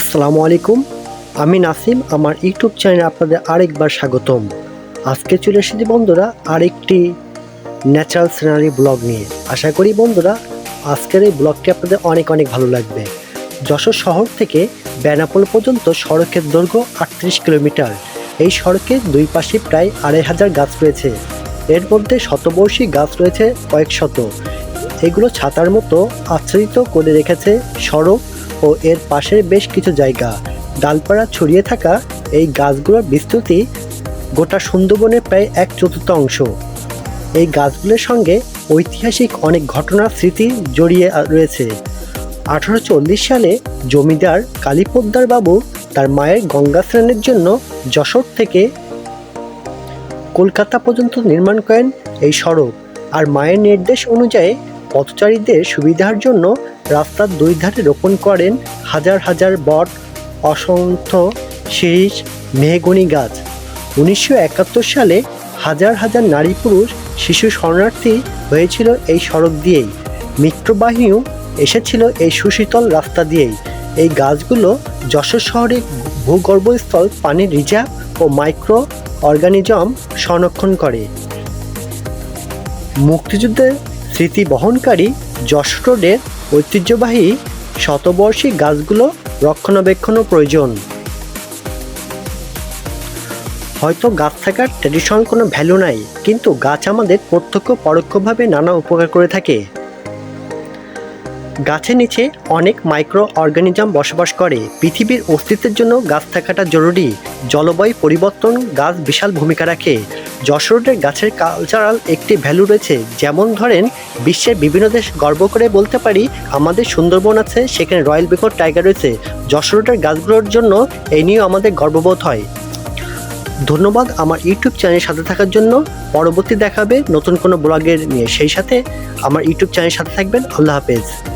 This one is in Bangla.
আসসালামু আলাইকুম, আমি নাসিম, আমার ইউটিউব চ্যানেলে আপনাদের আরেকবার স্বাগতম। আজকে চলে এসেছি বন্ধুরা আরেকটি ন্যাচারাল সিনারি ব্লগ নিয়ে। আশা করি বন্ধুরা আজকের এই ব্লগটি আপনাদের অনেক অনেক ভালো লাগবে। যশোর শহর থেকে বেনাপোল পর্যন্ত সড়কের দৈর্ঘ্য আটত্রিশ কিলোমিটার। এই সড়কের দুই পাশে প্রায় আড়াই হাজার গাছ রয়েছে। এর মধ্যে শতবর্ষী গাছ রয়েছে কয়েক শত। এগুলো ছাতার মতো আচ্ছাদিত করে রেখেছে সড়ক ও এর পাশের বেশ কিছু জায়গা। ডালপাড়া ছড়িয়ে থাকা এই গাছগুলোর বিস্তৃতি গোটা সুন্দরবনের প্রায় এক চতুর্থাংশ এই গাছগুলোর সঙ্গে ঐতিহাসিক অনেক ঘটনার স্মৃতি জড়িয়ে রয়েছে। আঠারোশো চল্লিশ সালে জমিদার কালীপদ্দার বাবু তার মায়ের গঙ্গা স্নানের জন্য যশোর থেকে কলকাতা পর্যন্ত নির্মাণ করেন এই সড়ক। আর মায়ের নির্দেশ অনুযায়ী পথচারীদের সুবিধার জন্য রাস্তার দুই ধারে রোপণ করেন হাজার হাজার বট অসংখ্য শিরিষ মেহগনি গাছ। উনিশশো একাত্তর সালে হাজার হাজার নারী পুরুষ শিশু শরণার্থী হয়েছিল এই সড়ক দিয়েই। মিত্রবাহিনীও এসেছিল এই সুশীতল রাস্তা দিয়েই। এই গাছগুলো যশোর শহরে ভূগর্ভস্থল পানির রিজার্ভ ও মাইক্রো অর্গানিজম সংরক্ষণ করে। মুক্তিযুদ্ধের স্মৃতি বহনকারী যশোর রোডের ঐতিহ্যবাহী শতবর্ষী গাছগুলো রক্ষণাবেক্ষণও প্রয়োজন। হয়তো গাছ থাকার ট্র্যাডিশনাল কোনো ভ্যালু নাই, কিন্তু গাছ আমাদের প্রত্যক্ষ পরোক্ষভাবে নানা উপকার করে থাকে। গাছের নিচে অনেক মাইক্রো অর্গানিজম বসবাস করে। পৃথিবীর অস্তিত্বের জন্য গাছ থাকাটা জরুরি। জলবায়ু পরিবর্তন গাছ বিশাল ভূমিকা রাখে। যশোরের গাছের কালচারাল একটি ভ্যালু রয়েছে, যেমন ধরেন বিশ্বের বিভিন্ন দেশ গর্ব করে বলতে পারি, আমাদের সুন্দরবন আছে, সেখানে রয়্যাল বেঙ্গল টাইগার রয়েছে। যশোরের গাছগুলোর জন্য এই নিয়েও আমাদের গর্ববোধ হয়। ধন্যবাদ আমার ইউটিউব চ্যানেলের সাথে থাকার জন্য। পরবর্তী দেখাবে নতুন কোনো ব্লগের নিয়ে। সেই সাথে আমার ইউটিউব চ্যানেলের সাথে থাকবেন। আল্লাহ হাফেজ।